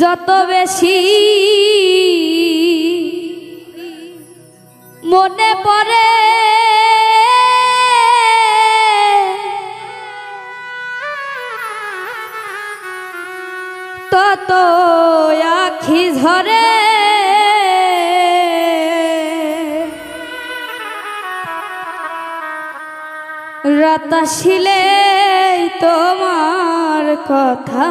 যত বেশি মনে পড়ে তত আখি ঝরে। রাতাশিলে তোমার কথা।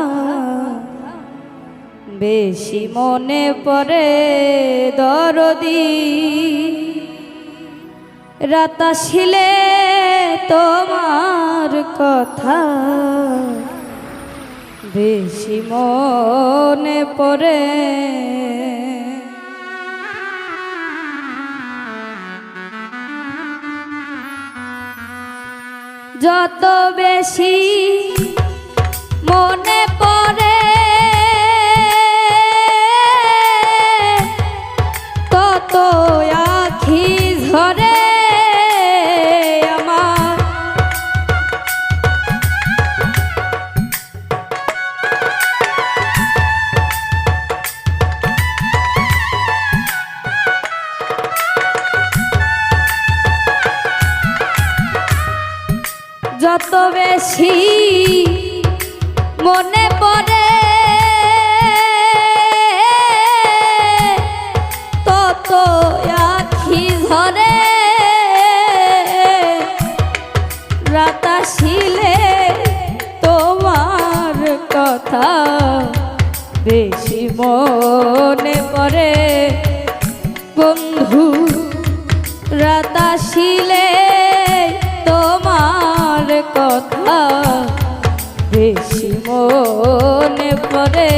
বেশি মনে পড়ে দরদি। রাতাশিলে তোমার কথা। বেশি মনে পড়ে। যত বেশি মনে বেশি মনে পড়ে।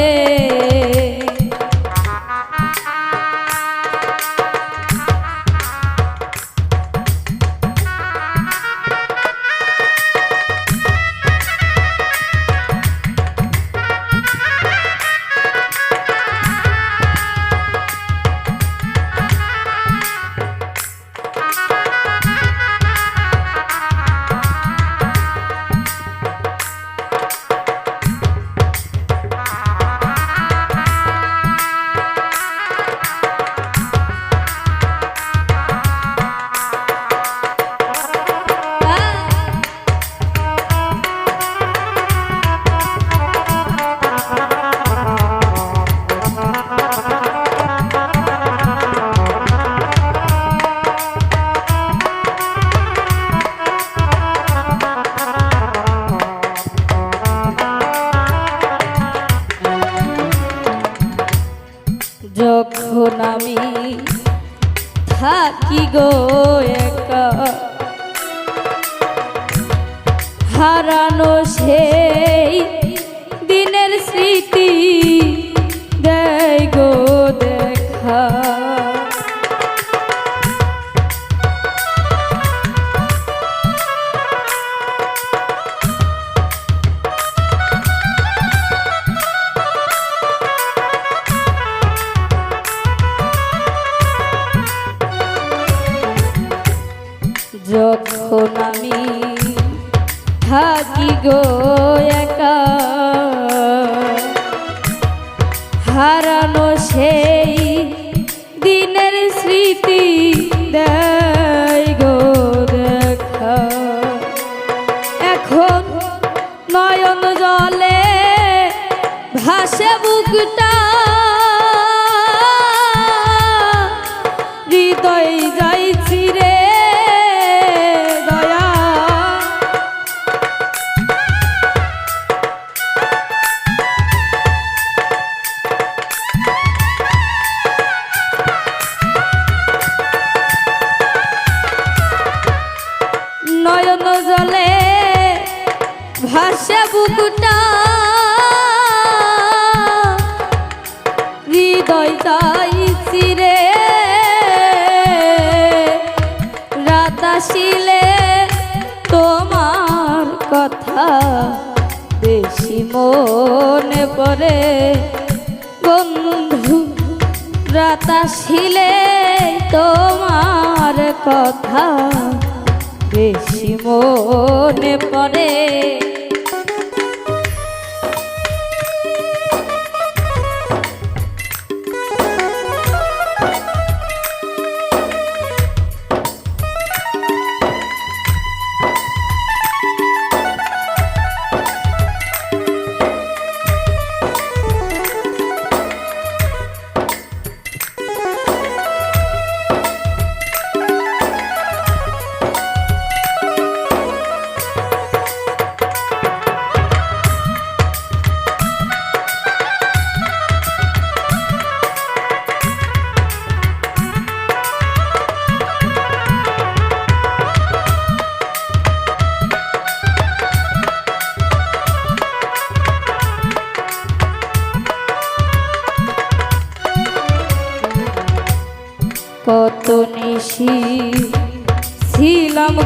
হারানো সেই দিনের স্মৃতি। দেয় গো দেখা। যখন গো একা। হারানো সেই দিনের স্মৃতি দেয় গো দেখা। এখন নয়ন জলে ভাসে বুকটা। হৃদয় মনে পরে বন্ধু রাতা ছিলে তোমার কথা বেশি মনে পড়ে।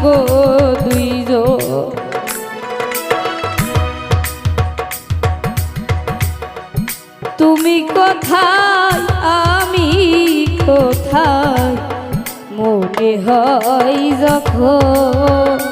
গো দুইজন তুমি কোথায় আমি কোথায়? মনে হয় যখন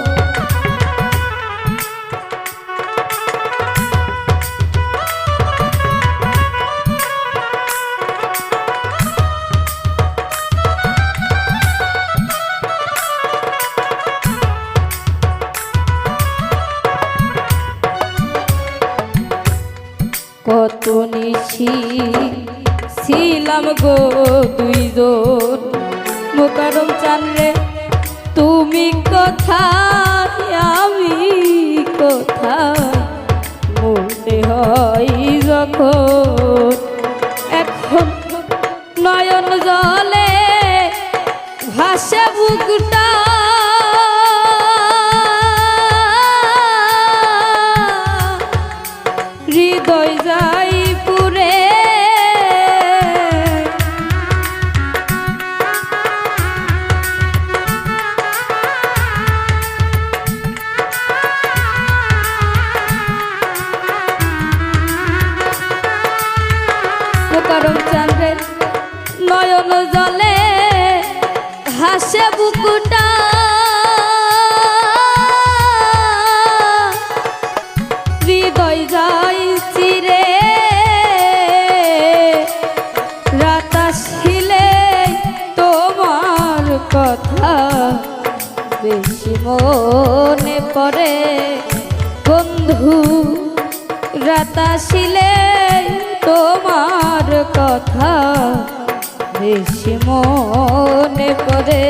নিশি ছিলাম গো দুইজন। মোকারম চানরে তুমি কোথায়, আমি কোথায়? মনে হয় যখন এখন নয়ন জলে ভাসে বুকটা বন্ধু বন্ধু রাতাশিলে তোমার কথা বেশি মনে পড়ে।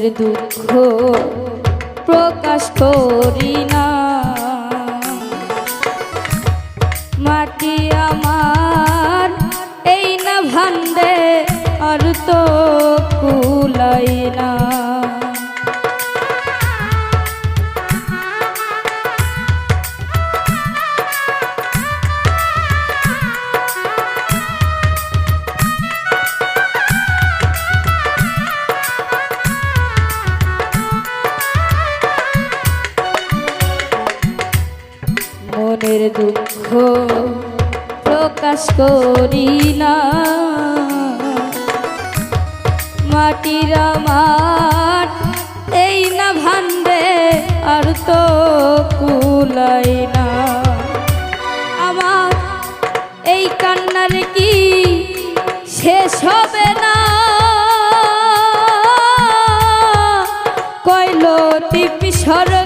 মনের দুঃখ প্রকাশ করি না। মাটি আমার এই না ভান্ডে আর তো কুলাই না। মনের দুঃখ প্রকাশ করি না। মাটির আমার এই না ভান্ডে আর তো কুলাই না। আমার এই কান্নার কি শেষ হবে না? কইল টিপি সরকারে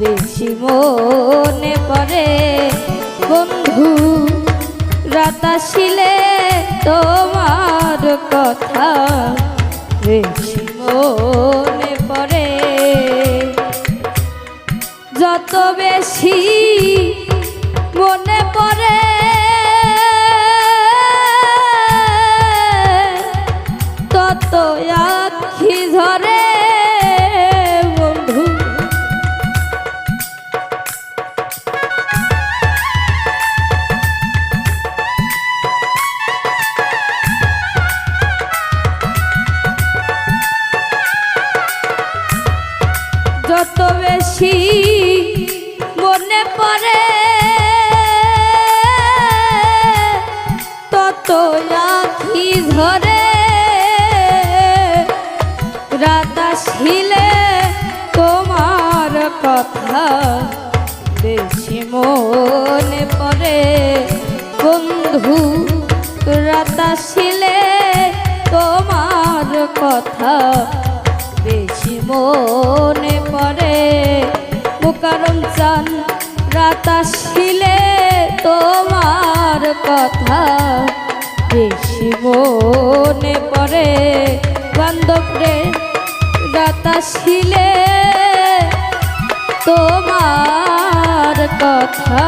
বেশি মনে পড়ে। বন্ধু রাতাশিলে তোমার কথা বেশি মনে বেশি মনে পড়ে কথা বেশি মনে পরে বন্ধু রাতাসিলে তোমার কথা বেশি মনে পরে মুকারম চান রাতাসিলে তোমার কথা বেশি মনে পরে বান্ধবরে রাতা শিলে তোমার কথা।